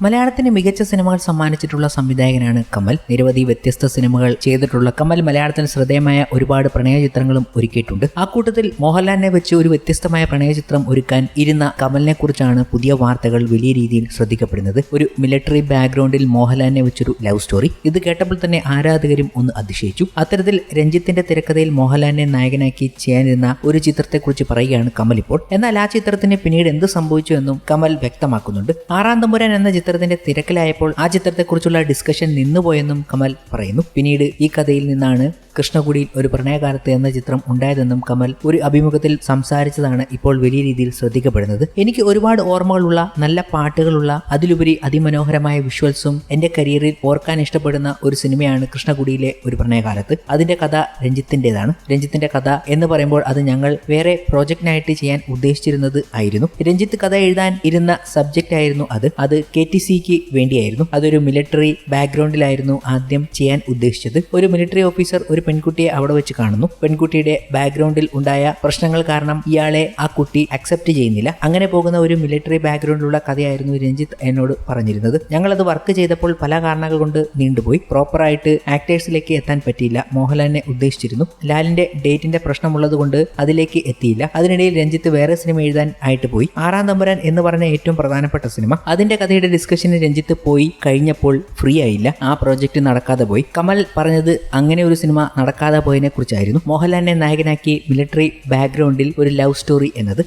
മലയാളത്തിന് മികച്ച സിനിമകൾ സമ്മാനിച്ചിട്ടുള്ള സംവിധായകനാണ് കമൽ. നിരവധി വ്യത്യസ്ത സിനിമകൾ ചെയ്തിട്ടുള്ള കമൽ മലയാളത്തിൽ ശ്രദ്ധേയമായ ഒരുപാട് പ്രണയ ചിത്രങ്ങളും ഒരുക്കിയിട്ടുണ്ട്. ആ കൂട്ടത്തിൽ മോഹൻലാലിനെ വെച്ച് ഒരു വ്യത്യസ്തമായ പ്രണയ ചിത്രം ഒരുക്കാൻ ഇരുന്ന കമലിനെ കുറിച്ചാണ് പുതിയ വാർത്തകൾ വലിയ രീതിയിൽ ശ്രദ്ധിക്കപ്പെടുന്നത്. ഒരു മിലിറ്ററി ബാക്ക്ഗ്രൗണ്ടിൽ മോഹൻലാലിനെ വെച്ചൊരു ലവ് സ്റ്റോറി ഇത് കേട്ടപ്പോൾ തന്നെ ആരാധകരും ഒന്ന് അതിശയിച്ചു. അത്തരത്തിൽ രഞ്ജിത്തിന്റെ തിരക്കഥയിൽ മോഹൻലാലിനെ നായകനാക്കി ചെയ്യാനിരുന്ന ഒരു ചിത്രത്തെക്കുറിച്ച് പറയുകയാണ് കമൽ ഇപ്പോൾ. എന്നാൽ ആ ചിത്രത്തിന് പിന്നീട് എന്ത് സംഭവിച്ചു എന്നും കമൽ വ്യക്തമാക്കുന്നുണ്ട്. ആറാം തമ്പുരാൻ എന്ന ചിത്രത്തിന്റെ തിരക്കിലായപ്പോൾ ആ ചിത്രത്തെക്കുറിച്ചുള്ള ഡിസ്കഷൻ നിന്നുപോയെന്നും കമൽ പറയുന്നു. പിന്നീട് ഈ കഥയിൽ നിന്നാണ് കൃഷ്ണകുടിയിൽ ഒരു പ്രണയകാലത്ത് എന്ന ചിത്രം ഉണ്ടായതെന്നും കമൽ ഒരു അഭിമുഖത്തിൽ സംസാരിച്ചതാണ് ഇപ്പോൾ വലിയ രീതിയിൽ ശ്രദ്ധിക്കപ്പെടുന്നത്. എനിക്ക് ഒരുപാട് ഓർമ്മകളുള്ള നല്ല പാട്ടുകളുള്ള അതിലുപരി അതിമനോഹരമായ വിഷ്വൽസും എന്റെ കരിയറിൽ ഓർക്കാൻ ഇഷ്ടപ്പെടുന്ന ഒരു സിനിമയാണ് കൃഷ്ണകുടിയിലെ ഒരു പ്രണയകാലത്ത്. അതിന്റെ കഥ രഞ്ജിത്തിന്റെതാണ്. രഞ്ജിത്തിന്റെ കഥ എന്ന് പറയുമ്പോൾ അത് ഞങ്ങൾ വേറെ പ്രോജക്റ്റിനായിട്ട് ചെയ്യാൻ ഉദ്ദേശിച്ചിരുന്നത് ആയിരുന്നു. രഞ്ജിത്ത് കഥ എഴുതാൻ ഇരുന്ന സബ്ജക്റ്റ് ആയിരുന്നു അത്. അത് കെ ടി സിക്ക് വേണ്ടിയായിരുന്നു. അതൊരു മിലിറ്ററി ബാക്ക്ഗ്രൗണ്ടിലായിരുന്നു ആദ്യം ചെയ്യാൻ ഉദ്ദേശിച്ചത്. ഒരു മിലിറ്ററി ഓഫീസർ ഒരു പെൺകുട്ടിയെ അവിടെ വെച്ച് കാണുന്നു. പെൺകുട്ടിയുടെ ബാക്ക്ഗ്രൗണ്ടിൽ ഉണ്ടായ പ്രശ്നങ്ങൾ കാരണം ഇയാളെ ആ കുട്ടി അക്സെപ്റ്റ് ചെയ്യുന്നില്ല. അങ്ങനെ പോകുന്ന ഒരു മിലിറ്ററി ബാക്ക്ഗ്രൗണ്ടിലുള്ള കഥയായിരുന്നു രഞ്ജിത്ത് എന്നോട് പറഞ്ഞിരുന്നത്. ഞങ്ങളത് വർക്ക് ചെയ്തപ്പോൾ പല കാരണങ്ങൾ കൊണ്ട് നീണ്ടുപോയി. പ്രോപ്പറായിട്ട് ആക്ടേഴ്സിലേക്ക് എത്താൻ പറ്റിയില്ല. മോഹൻലാലിനെ ഉദ്ദേശിച്ചിരുന്നു. ലാലിന്റെ ഡേറ്റിന്റെ പ്രശ്നമുള്ളത് കൊണ്ട് അതിലേക്ക് എത്തിയില്ല. അതിനിടയിൽ രഞ്ജിത്ത് വേറെ സിനിമ എഴുതാൻ ആയിട്ട് പോയി. ആറാം തമ്പുരാൻ എന്ന് പറഞ്ഞ ഏറ്റവും പ്രധാനപ്പെട്ട സിനിമ അതിന്റെ കഥയുടെ ഡിസ്കഷന് രഞ്ജിത്ത് പോയി കഴിഞ്ഞപ്പോൾ ഫ്രീ ആയില്ല. ആ പ്രോജക്റ്റ് നടക്കാതെ പോയി. കമൽ പറഞ്ഞത് അങ്ങനെ ഒരു സിനിമ നടക്കാതെ പോയതിനെ കുറിച്ചായിരുന്നു മോഹൻലാലിനെ നായകനാക്കി മിലിറ്ററി ബാക്ക്ഗ്രൗണ്ടിൽ ഒരു ലവ് സ്റ്റോറി എന്നത്.